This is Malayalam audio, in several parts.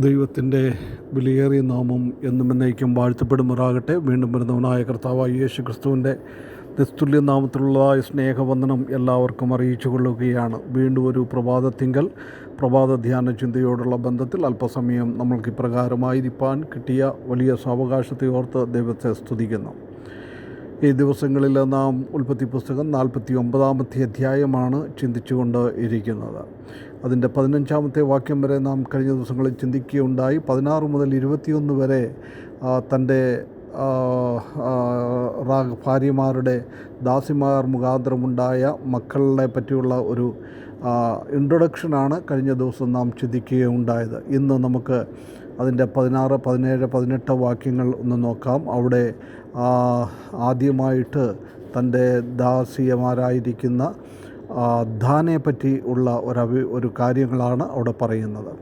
ദൈവത്തിന്റെ വിലയേറിയ നാമം എന്നും എന്നേക്കും വാഴ്ത്തപ്പെടുമാറാകട്ടെ. വീണ്ടും വരുന്നവനായ കർത്താവായ യേശു ക്രിസ്തുവിന്റെ നിസ്തുല്യ നാമത്തിലുള്ളതായ സ്നേഹവന്ദനം എല്ലാവർക്കും അറിയിച്ചു കൊള്ളുകയാണ് വീണ്ടും ഒരു പ്രഭാതത്തിങ്കൽ പ്രഭാത ധ്യാന ചിന്തയോടുള്ള ബന്ധത്തിൽ അല്പസമയം നമ്മൾക്ക് ഇപ്രകാരമായിരിക്കാൻ കിട്ടിയ വലിയ സാവകാശത്തെ ഓർത്ത് ദൈവത്തെ സ്തുതിക്കുന്നു. ഈ ദിവസങ്ങളിൽ നാം ഉൽപ്പത്തി പുസ്തകം നാൽപ്പത്തി ഒമ്പതാമത്തെ അധ്യായമാണ് ചിന്തിച്ചുകൊണ്ട് ഇരിക്കുന്നത്. അതിന്റെ പതിനഞ്ചാമത്തെ വാക്യം വരെ നാം കഴിഞ്ഞ ദിവസങ്ങളിൽ ചിന്തിക്കുകയുണ്ടായി. പതിനാറ് മുതൽ ഇരുപത്തിയൊന്ന് വരെ തന്റെ ഭാര്യമാരുടെ ദാസിമാർ മുഖാന്തരമുണ്ടായ മക്കളെ പറ്റിയുള്ള ഒരു ഇൻട്രൊഡക്ഷനാണ് കഴിഞ്ഞ ദിവസം നാം ചിന്തിക്കുകയുണ്ടായത്. ഇന്ന് നമുക്ക് അതിന്റെ പതിനാറ് പതിനേഴ് പതിനെട്ട് വാക്യങ്ങൾ ഒന്ന് നോക്കാം. അവിടെ ആദ്യമായിട്ട് തന്റെ ദാസിയമാരായിരിക്കുന്ന ആ, പറ്റി ഉള്ള ഒരവി ഒരു കാര്യങ്ങളാണ് അവിടെ പറയുന്നത്.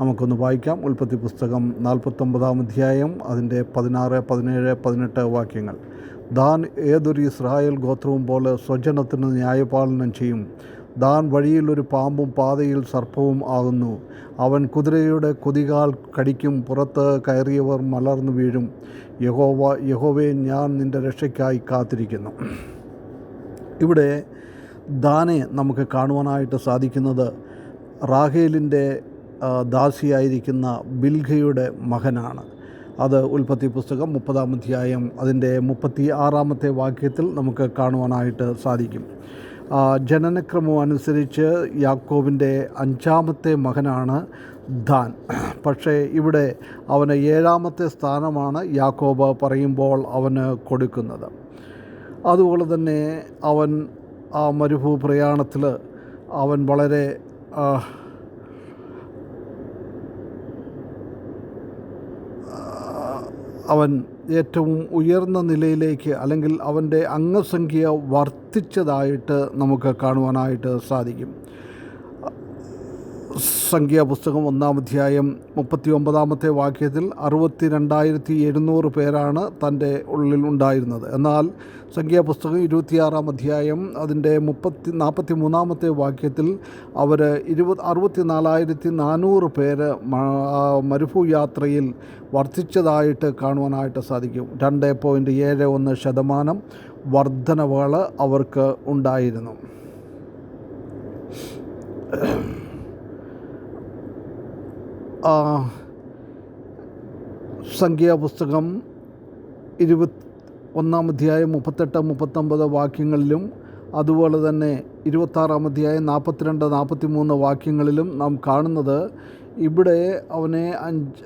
നമുക്കൊന്ന് വായിക്കാം. ഉൽപ്പത്തി പുസ്തകം നാൽപ്പത്തൊമ്പതാം അധ്യായം അതിന്റെ പതിനാറ് പതിനേഴ് പതിനെട്ട് വാക്യങ്ങൾ. ദാൻ ഏതൊരു ഇസ്രായേൽ ഗോത്രവും പോലെ സ്വജനത്തിന് ന്യായപാലനം ചെയ്യും. ദാൻ വഴിയിൽ ഒരു പാമ്പും പാതയിൽ സർപ്പവും ആകുന്നു. അവൻ കുതിരയുടെ കൊതികാൽ കടിക്കും. പുറത്ത് കയറിയവർ മലർന്നു വീഴും. യഹോവ യഹോവേ ഞാൻ നിന്റെ രക്ഷയ്ക്കായി കാത്തിരിക്കുന്നു. ഇവിടെ ദാനെ നമുക്ക് കാണുവാനായിട്ട് സാധിക്കുന്നത് റാഹേലിന്റെ ദാസിയായിരിക്കുന്ന ബിൽഖയുടെ മകനാണ്. അത് ഉൽപ്പത്തി പുസ്തകം മുപ്പതാം അധ്യായം അതിന്റെ മുപ്പത്തി ആറാമത്തെ വാക്യത്തിൽ നമുക്ക് കാണുവാനായിട്ട് സാധിക്കും. ജനനക്രമം അനുസരിച്ച് യാക്കോവിന്റെ അഞ്ചാമത്തെ മകനാണ് ദാൻ. പക്ഷേ ഇവിടെ അവന് ഏഴാമത്തെ സ്ഥാനമാണ് യാക്കോബ് പറയുമ്പോൾ അവന് കൊടുക്കുന്നത്. അതുപോലെ തന്നെ അവൻ ആ മരുഭൂ പ്രയാണത്തിൽ അവൻ വളരെ അവൻ ഏറ്റവും ഉയർന്ന നിലയിലേക്ക് അല്ലെങ്കിൽ അവന്റെ അംഗസംഖ്യ വർദ്ധിച്ചതായിട്ട് നമുക്ക് കാണുവാനായിട്ട് സാധിക്കും. സംഖ്യാപുസ്തകം ഒന്നാം അധ്യായം മുപ്പത്തി ഒമ്പതാമത്തെ വാക്യത്തിൽ അറുപത്തി രണ്ടായിരത്തി എഴുന്നൂറ് പേരാണ് തന്റെ ഉള്ളിൽ ഉണ്ടായിരുന്നത്. എന്നാൽ സംഖ്യാപുസ്തകം ഇരുപത്തിയാറാം അധ്യായം അതിന്റെ മുപ്പത്തി നാൽപ്പത്തി മൂന്നാമത്തെ വാക്യത്തിൽ അവർ ഇരുപത് അറുപത്തി നാലായിരത്തി നാനൂറ് പേര് മരുഭൂ യാത്രയിൽ വർദ്ധിച്ചതായിട്ട് കാണുവാനായിട്ട് സാധിക്കും. രണ്ട് പോയിന്റ് ഏഴ് ഒന്ന് ശതമാനം വർധനവുകൾ അവർക്ക് ഉണ്ടായിരുന്നു. സംഖ്യാപുസ്തകം ഇരുപത്തി ഒന്നാം അധ്യായം മുപ്പത്തെട്ട് മുപ്പത്തൊമ്പത് വാക്യങ്ങളിലും അതുപോലെ തന്നെ ഇരുപത്താറാം അധ്യായം നാൽപ്പത്തിരണ്ട് നാൽപ്പത്തി മൂന്ന് വാക്യങ്ങളിലും നാം കാണുന്നത് ഇവിടെ അവനെ അഞ്ച്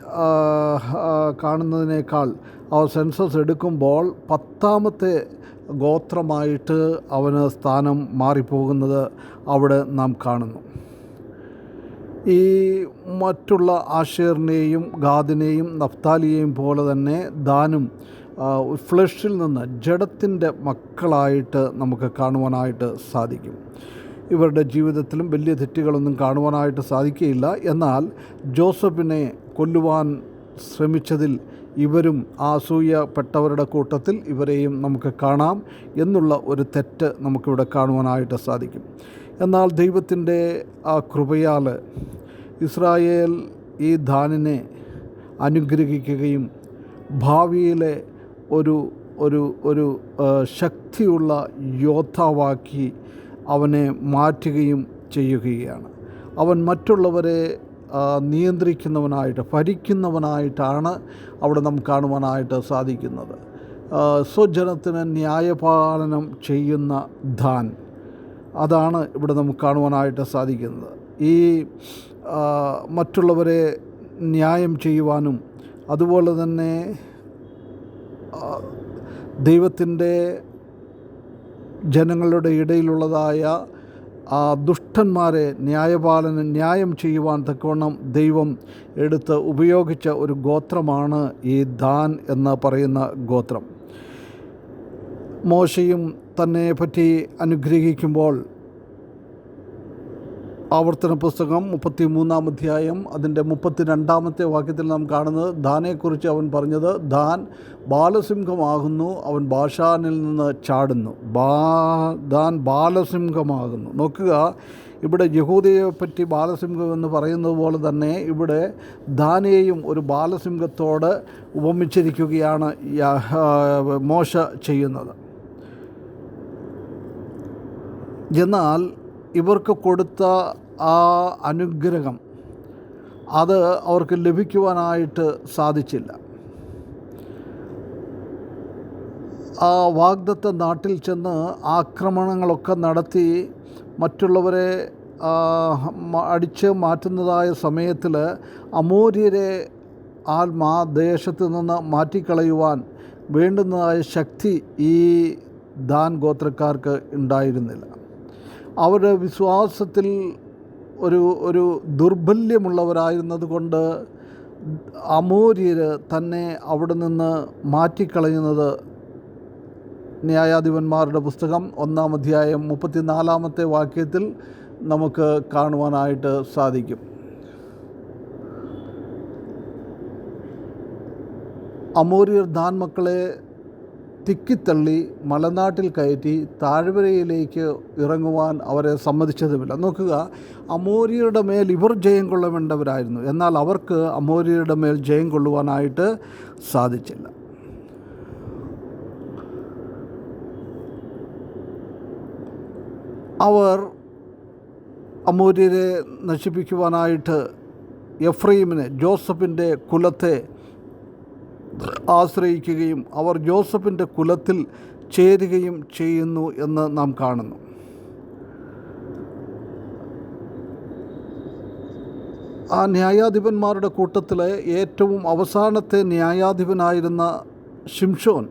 കാണുന്നതിനേക്കാൾ അവ സെൻസസ് എടുക്കുമ്പോൾ പത്താമത്തെ ഗോത്രമായിട്ട് അവന് സ്ഥാനം മാറിപ്പോകുന്നത് അവിടെ നാം കാണുന്നു. ഈ മറ്റുള്ള ആഷേറിനെയും ഗാദിനെയും നഫ്താലിയെയും പോലെ തന്നെ ദാനും ഫ്ലഷിൽ നിന്ന് ജഡത്തിന്റെ മക്കളായിട്ട് നമുക്ക് കാണുവാനായിട്ട് സാധിക്കും. ഇവരുടെ ജീവിതത്തിലും വലിയ തെറ്റുകളൊന്നും കാണുവാനായിട്ട് സാധിക്കുകയില്ല. എന്നാൽ ജോസഫിനെ കൊല്ലുവാൻ ശ്രമിച്ചതിൽ ഇവരും ആസൂയപ്പെട്ടവരുടെ കൂട്ടത്തിൽ ഇവരെയും നമുക്ക് കാണാം എന്നുള്ള ഒരു തെറ്റ് നമുക്കിവിടെ കാണുവാനായിട്ട് സാധിക്കും. എന്നാൽ ദൈവത്തിന്റെ ആ കൃപയാൽ ഇസ്രായേൽ ഈ ധാനിനെ അനുഗ്രഹിക്കുകയും ഭാവിയിലെ ഒരു ഒരു ഒരു ശക്തിയുള്ള യോദ്ധാവാക്കി അവനെ മാറ്റുകയും ചെയ്യുകയാണ്. അവൻ മറ്റുള്ളവരെ നിയന്ത്രിക്കുന്നവനായിട്ട് ഭരിക്കുന്നവനായിട്ടാണ് അവിടെ നമുക്ക് കാണുവാനായിട്ട് സാധിക്കുന്നത്. സ്വജനത്തിന് ന്യായപാലനം ചെയ്യുന്ന ധാൻ അതാണ് ഇവിടെ നമുക്ക് കാണുവാനായിട്ട് സാധിക്കുന്നത്. ഈ മറ്റുള്ളവരെ ന്യായം ചെയ്യുവാനും അതുപോലെ തന്നെ ദൈവത്തിന്റെ ജനങ്ങളുടെ ഇടയിലുള്ളതായ ആ ദുഷ്ടന്മാരെ ന്യായപാലന ന്യായം ചെയ്യുവാൻ തക്കവണ്ണം ദൈവം എടുത്ത് ഉപയോഗിച്ച ഒരു ഗോത്രമാണ് ഈ ദാൻ എന്ന് പറയുന്ന ഗോത്രം. മോശയും തന്നെ പറ്റി അനുഗ്രഹിക്കുമ്പോൾ ആവർത്തന പുസ്തകം മുപ്പത്തി മൂന്നാം അധ്യായം അതിന്റെ മുപ്പത്തി രണ്ടാമത്തെ വാക്യത്തിൽ നാം കാണുന്നത് ദാനെക്കുറിച്ച് അവൻ പറഞ്ഞത് ദാൻ ബാലസിംഹമാകുന്നു അവൻ ബാഷാനിൽ നിന്ന് ചാടുന്നു. ബാ ദാൻ ബാലസിംഹമാകുന്നു. നോക്കുക ഇവിടെ യഹൂദയെ പറ്റി ബാലസിംഹം എന്ന് പറയുന്നത് പോലെ തന്നെ ഇവിടെ ദാനെയും ഒരു ബാലസിംഹത്തോട് ഉപമിച്ചിരിക്കുകയാണ് മോശ ചെയ്യുന്നത്. എന്നാൽ ഇവർക്ക് കൊടുത്ത ആ അനുഗ്രഹം അത് അവർക്ക് ലഭിക്കുവാനായിട്ട് സാധിച്ചില്ല. ആ വാഗ്ദത്ത നാട്ടിൽ ചെന്ന് ആക്രമണങ്ങളൊക്കെ നടത്തി മറ്റുള്ളവരെ അടിച്ച് മാറ്റുന്നതായ സമയത്തിൽ അമൂര്യരെ ആ മാ ദേശത്ത് നിന്ന് മാറ്റിക്കളയുവാൻ വേണ്ടുന്നതായ ശക്തി ഈ ദാൻ ഗോത്രക്കാർക്ക് ഉണ്ടായിരുന്നില്ല. അവരുടെ വിശ്വാസത്തിൽ ഒരു ഒരു ദുർബല്യമുള്ളവരായിരുന്നത് കൊണ്ട് അമൂര്യർ തന്നെ അവിടെ നിന്ന് മാറ്റിക്കളയുന്നത് ന്യായാധിപന്മാരുടെ പുസ്തകം ഒന്നാം അധ്യായം മുപ്പത്തിനാലാമത്തെ വാക്യത്തിൽ നമുക്ക് കാണുവാനായിട്ട് സാധിക്കും. അമോര്യർ ദാൻ മക്കളെ തിക്കിത്തള്ളി മലനാട്ടിൽ കയറ്റി താഴ്വരയിലേക്ക് ഇറങ്ങുവാൻ അവരെ സമ്മതിച്ചതുമില്ല. നോക്കുക അമോരിയുടെ മേൽ ഇവർ ജയം കൊള്ളവേണ്ടവരായിരുന്നു. എന്നാൽ അവർക്ക് അമോരിയുടെ മേൽ ജയം കൊള്ളുവാനായിട്ട് സാധിച്ചില്ല. അവർ അമൂര്യരെ നശിപ്പിക്കുവാനായിട്ട് എഫ്രീമിനെ ജോസഫിന്റെ കുലത്തെ ആശ്രയിക്കുകയും അവർ ജോസഫിന്റെ കുലത്തിൽ ചേരുകയും ചെയ്യുന്നു എന്ന് നാം കാണുന്നു. ആ ന്യായാധിപന്മാരുടെ കൂട്ടത്തിലെ ഏറ്റവും അവസാനത്തെ ന്യായാധിപനായിരുന്ന ഷിംഷോൻ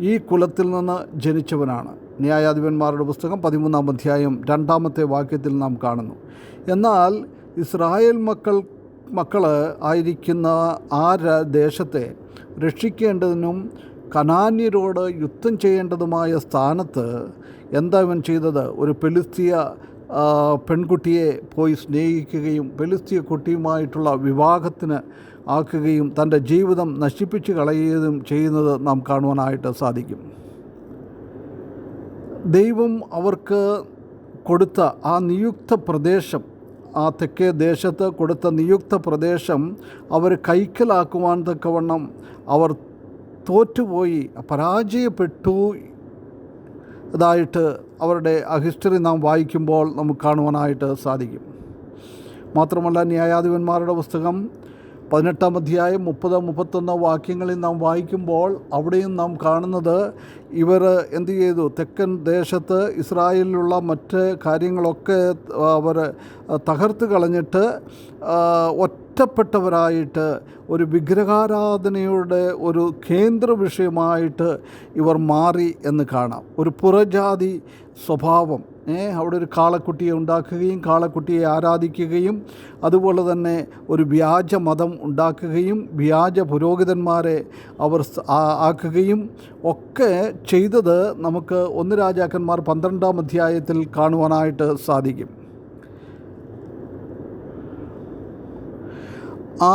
ഈ കുലത്തിൽ നിന്ന് ജനിച്ചവനാണ്. ന്യായാധിപന്മാരുടെ പുസ്തകം പതിമൂന്നാം അധ്യായം രണ്ടാമത്തെ വാക്യത്തിൽ നാം കാണുന്നു. എന്നാൽ ഇസ്രായേൽ മക്കൾ മക്കൾ ആയിരിക്കുന്ന ആ ദേശത്തെ രക്ഷിക്കേണ്ടതിനും കനാന്യരോട് യുദ്ധം ചെയ്യേണ്ടതുമായ സ്ഥാനത്ത് എന്താ ഇവൻ ചെയ്തത്? ഒരു പെലിസ്തീയ പെൺകുട്ടിയെ പോയി സ്നേഹിക്കുകയും പെലിസ്തീയ കുട്ടിയുമായിട്ടുള്ള വിവാഹത്തിന് ആക്കുകയും തന്റെ ജീവിതം നശിപ്പിച്ച് കളയുകയും ചെയ്യുന്നത് നാം കാണുവാനായിട്ട് സാധിക്കും. ദൈവം അവർക്ക് കൊടുത്ത ആ നിയുക്ത പ്രദേശം ആ തെക്കേ ദേശത്ത് കൊടുത്ത നിയുക്ത പ്രദേശം അവർ കൈക്കലാക്കുവാൻ തക്കവണ്ണം അവർ തോറ്റുപോയി പരാജയപ്പെട്ടു. ഇതായിട്ട് അവരുടെ ഹിസ്റ്ററി നാം വായിക്കുമ്പോൾ നമുക്ക് കാണുവാനായിട്ട് സാധിക്കും. മാത്രമല്ല ന്യായാധിപന്മാരുടെ പുസ്തകം പതിനെട്ടാം അധ്യായം മുപ്പത് മുപ്പത്തൊന്ന് വാക്യങ്ങളിൽ നാം വായിക്കുമ്പോൾ അവിടെയും നാം കാണുന്നത് ഇവർ എന്ത് ചെയ്തു? തെക്കൻ ദേശത്ത് ഇസ്രായേലിലുള്ള മറ്റ് കാര്യങ്ങളൊക്കെ അവർ തകർത്ത് കളഞ്ഞിട്ട് ഒറ്റപ്പെട്ടവരായിട്ട് ഒരു വിഗ്രഹാരാധനയുടെ ഒരു കേന്ദ്ര വിഷയമായിട്ട് ഇവർ മാറി എന്ന് കാണാം. ഒരു പുറജാതി സ്വഭാവം. അവിടെ ഒരു കാളക്കുട്ടിയെ ഉണ്ടാക്കുകയും കാളക്കുട്ടിയെ ആരാധിക്കുകയും അതുപോലെ തന്നെ ഒരു വ്യാജ മതം ഉണ്ടാക്കുകയും വ്യാജ പുരോഹിതന്മാരെ അവർ ആക്കുകയും ഒക്കെ ചെയ്തത് നമുക്ക് ഒന്ന് രാജാക്കന്മാർ പന്ത്രണ്ടാം അധ്യായത്തിൽ കാണുവാനായിട്ട് സാധിക്കും. ആ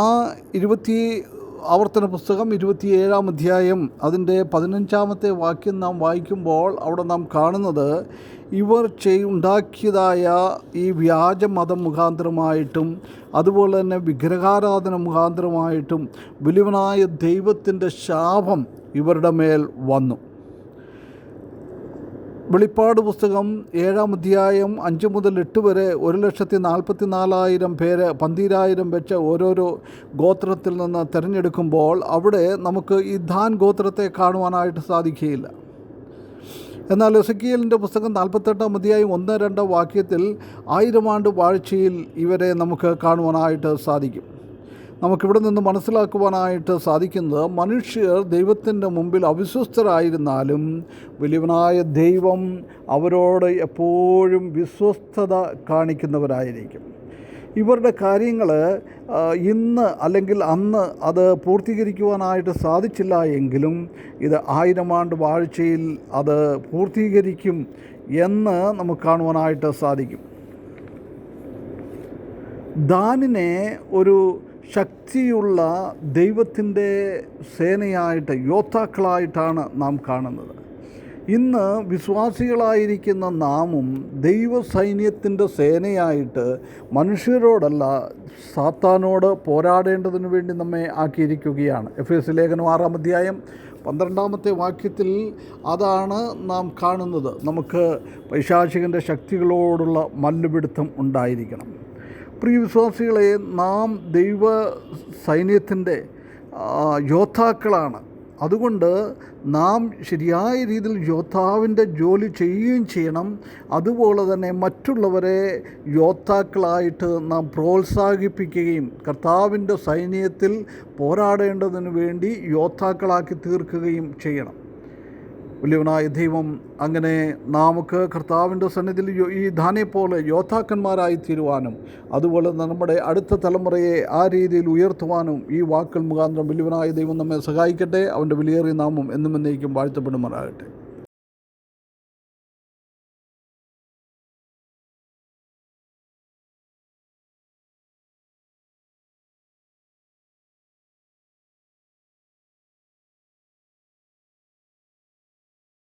ഇരുപത്തി ആവർത്തന പുസ്തകം ഇരുപത്തിയേഴാം അധ്യായം അതിന്റെ പതിനഞ്ചാമത്തെ വാക്യം നാം വായിക്കുമ്പോൾ അവിടെ നാം കാണുന്നത് ഇവർ ചെയ് ഉണ്ടാക്കിയതായ ഈ വ്യാജ മതം മുഖാന്തരമായിട്ടും അതുപോലെ തന്നെ വിഗ്രഹാരാധന മുഖാന്തരമായിട്ടും വലിയവനായ ദൈവത്തിന്റെ ശാപം ഇവരുടെ മേൽ വന്നു. വെളിപ്പാട് പുസ്തകം ഏഴാം അധ്യായം അഞ്ച് മുതൽ എട്ട് വരെ ഒരു ലക്ഷത്തി നാൽപ്പത്തി നാലായിരം പേര് പന്തിരായിരം വെച്ച് ഓരോരോ ഗോത്രത്തിൽ നിന്ന് തിരഞ്ഞെടുക്കുമ്പോൾ അവിടെ നമുക്ക് ഈ ധാൻ ഗോത്രത്തെ കാണുവാനായിട്ട് സാധിക്കുകയില്ല. എന്നാൽ എസക്കിയലിന്റെ പുസ്തകം നാൽപ്പത്തെട്ടാം അധ്യായം ഒന്ന് രണ്ട് വാക്യത്തിൽ ആയിരം ആണ്ട് വാഴ്ചയിൽ ഇവരെ നമുക്ക് കാണുവാനായിട്ട് സാധിക്കും. നമുക്കിവിടെ നിന്ന് മനസ്സിലാക്കുവാനായിട്ട് സാധിക്കുന്നത് മനുഷ്യർ ദൈവത്തിന്റെ മുമ്പിൽ അവിശ്വസ്തരായിരുന്നാലും വലിയവനായ ദൈവം അവരോട് എപ്പോഴും വിശ്വസ്തത കാണിക്കുന്നവരായിരിക്കും. ഇവരുടെ കാര്യങ്ങൾ ഇന്ന് അല്ലെങ്കിൽ അന്ന് അത് പൂർത്തീകരിക്കുവാനായിട്ട് സാധിച്ചില്ല എങ്കിലും ഇത് ആയിരം ആണ്ട് വാഴ്ചയിൽ അത് പൂർത്തീകരിക്കും എന്ന് നമുക്ക് കാണുവാനായിട്ട് സാധിക്കും. ദാനിനെ ഒരു ശക്തിയുള്ള ദൈവത്തിന്റെ സേനയായിട്ട് യോദ്ധാക്കളായിട്ടാണ് നാം കാണുന്നത്. ഇന്ന് വിശ്വാസികളായിരിക്കുന്ന നാമും ദൈവസൈന്യത്തിന്റെ സേനയായിട്ട് മനുഷ്യരോടല്ല സാത്താനോട് പോരാടേണ്ടതിന് വേണ്ടി നമ്മെ ആക്കിയിരിക്കുകയാണ്. എഫ് എസ് ലേഖനം ആറാം അധ്യായം പന്ത്രണ്ടാമത്തെ വാക്യത്തിൽ അതാണ് നാം കാണുന്നത്. നമുക്ക് പൈശാചികന്റെ ശക്തികളോടുള്ള മല്ലുപിടുത്തം ഉണ്ടായിരിക്കണം. പ്രിയ വിശ്വാസികളെ നാം ദൈവ സൈന്യത്തിന്റെ യോദ്ധാക്കളാണ്. അതുകൊണ്ട് നാം ശരിയായ രീതിയിൽ യോദ്ധാവിന്റെ ജോലി ചെയ്യുകയും ചെയ്യണം. അതുപോലെ തന്നെ മറ്റുള്ളവരെ യോദ്ധാക്കളായിട്ട് നാം പ്രോത്സാഹിപ്പിക്കുകയും കർത്താവിന്റെ സൈന്യത്തിൽ പോരാടേണ്ടതിന് വേണ്ടി യോദ്ധാക്കളാക്കി തീർക്കുകയും ചെയ്യണം. വലിയവനായ ദൈവം അങ്ങനെ നമുക്ക് കർത്താവിന്റെ സന്നിധിയിൽ ഈ ധാനെ പോലെ യോദ്ധാക്കന്മാരായി തീരുവാനും അതുപോലെ നമ്മുടെ അടുത്ത തലമുറയെ ആ രീതിയിൽ ഉയർത്തുവാനും ഈ വാക്കുകൾ മുഖാന്തരം വലിയവനായ ദൈവം നമ്മെ സഹായിക്കട്ടെ. അവന്റെ വിലയേറിയ നാമം എന്നും എന്നേക്കും വാഴ്ത്തപ്പെടുമാറാകട്ടെ.